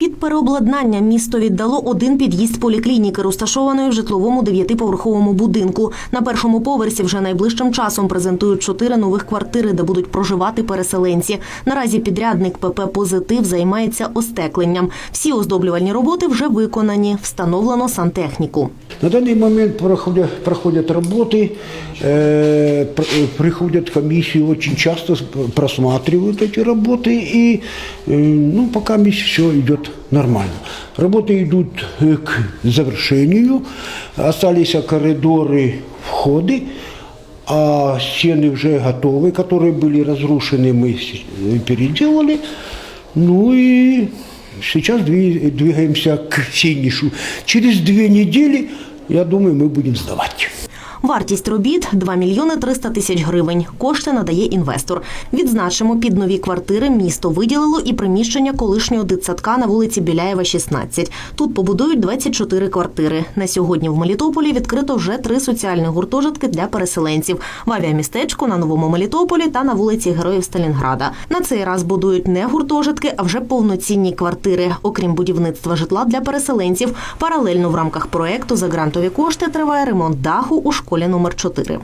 Під переобладнання місто віддало один під'їзд поліклініки, розташованої в житловому дев'ятиповерховому будинку. На першому поверсі вже найближчим часом презентують чотири нових квартири, де будуть проживати переселенці. Наразі підрядник ПП Позитив займається остекленням. Всі оздоблювальні роботи вже виконані. Встановлено сантехніку. На данный момент проходят, проходят работы, э, пр- э, приходят комиссии, очень часто с- просматривают эти работы, и э, ну, пока все идет нормально. Работы идут э, к завершению, остались коридоры, входы, а стены уже готовы, которые были разрушены, мы с- э, переделали. Ну и сейчас дви- двигаемся к финишу. Через две недели, я думаю, мы будем сдавать. Вартість робіт 2 мільйони 300 тисяч гривень. Кошти надає інвестор. Відзначимо, під нові квартири місто виділило і приміщення колишнього дитсадка на вулиці Біляєва, 16. Тут побудують 24 квартири. На сьогодні в Мелітополі відкрито вже три соціальні гуртожитки для переселенців в авіамістечку на новому Мелітополі та на вулиці Героїв Сталінграда. На цей раз будують не гуртожитки, а вже повноцінні квартири. Окрім будівництва житла для переселенців, паралельно в рамках проекту за грантові кошти триває ремонт даху у школі номер 4